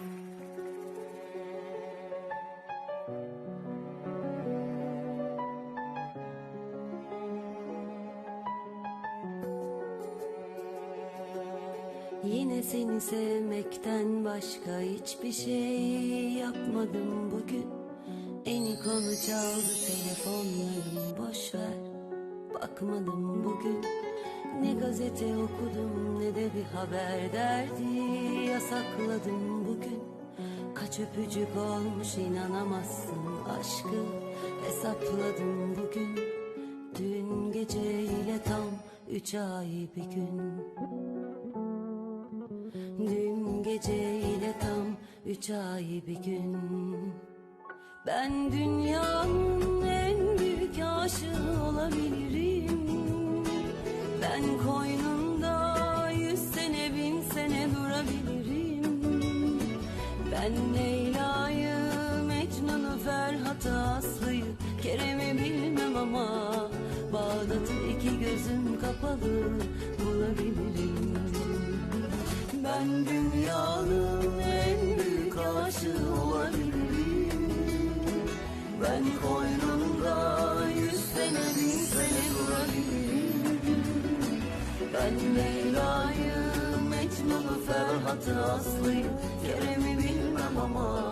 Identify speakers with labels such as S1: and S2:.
S1: Yine seni sevmekten başka hiçbir şey yapmadım bugün. En konu çaldı telefonlarım boş ver. Bakmadım bugün. Ne gazete okudum ne de bir haber derdi Yasakladım bugün. Kaç öpücük olmuş inanamazsın aşkı. Hesapladım bugün. Dün geceyle tam üç ay bir gün. Dün geceyle tam üç ay bir gün. Ben dünyanın en büyük aşığı olabilirim. Ben koynunda Ben Leyla'yı, Mecnun'u, Ferhat'ı, Aslı'yı Kerem'i bilmem ama Bağdat'ı iki gözüm kapalı bulabilirim. Ben dünyanın en büyük aşığı olabilirim. Ben koynumda yüz sene bin sene durabilirim. Ben Leyla'yı, Mecnun'u, Ferhat'ı, Aslı'yı Kerem'i bilmem ama Bağdat'ı